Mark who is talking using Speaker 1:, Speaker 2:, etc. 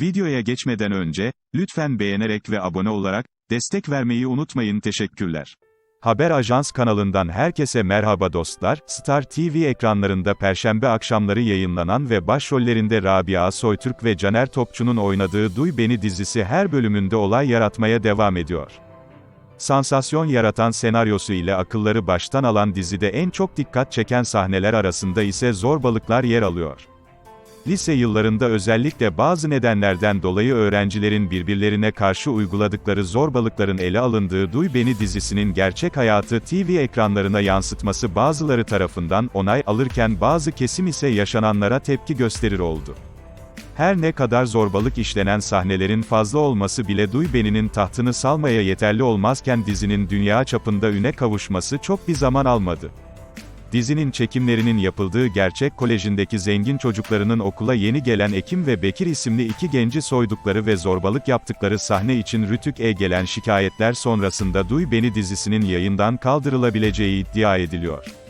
Speaker 1: Videoya geçmeden önce, lütfen beğenerek ve abone olarak, destek vermeyi unutmayın teşekkürler.
Speaker 2: Haber Ajans kanalından herkese merhaba dostlar. Star TV ekranlarında perşembe akşamları yayınlanan ve başrollerinde Rabia Soytürk ve Caner Topçu'nun oynadığı Duy Beni dizisi her bölümünde olay yaratmaya devam ediyor. Sansasyon yaratan senaryosu ile akılları baştan alan dizide en çok dikkat çeken sahneler arasında ise zorbalıklar yer alıyor. Lise yıllarında özellikle bazı nedenlerden dolayı öğrencilerin birbirlerine karşı uyguladıkları zorbalıkların ele alındığı Duy Beni dizisinin gerçek hayatı TV ekranlarına yansıtması bazıları tarafından onay alırken bazı kesim ise yaşananlara tepki gösterir oldu. Her ne kadar zorbalık işlenen sahnelerin fazla olması bile Duy Beni'nin tahtını salmaya yeterli olmazken dizinin dünya çapında üne kavuşması çok bir zaman almadı. Dizinin çekimlerinin yapıldığı gerçek kolejindeki zengin çocuklarının okula yeni gelen Ekim ve Bekir isimli iki genci soydukları ve zorbalık yaptıkları sahne için Rütük E gelen şikayetler sonrasında Duy Beni dizisinin yayından kaldırılabileceği iddia ediliyor.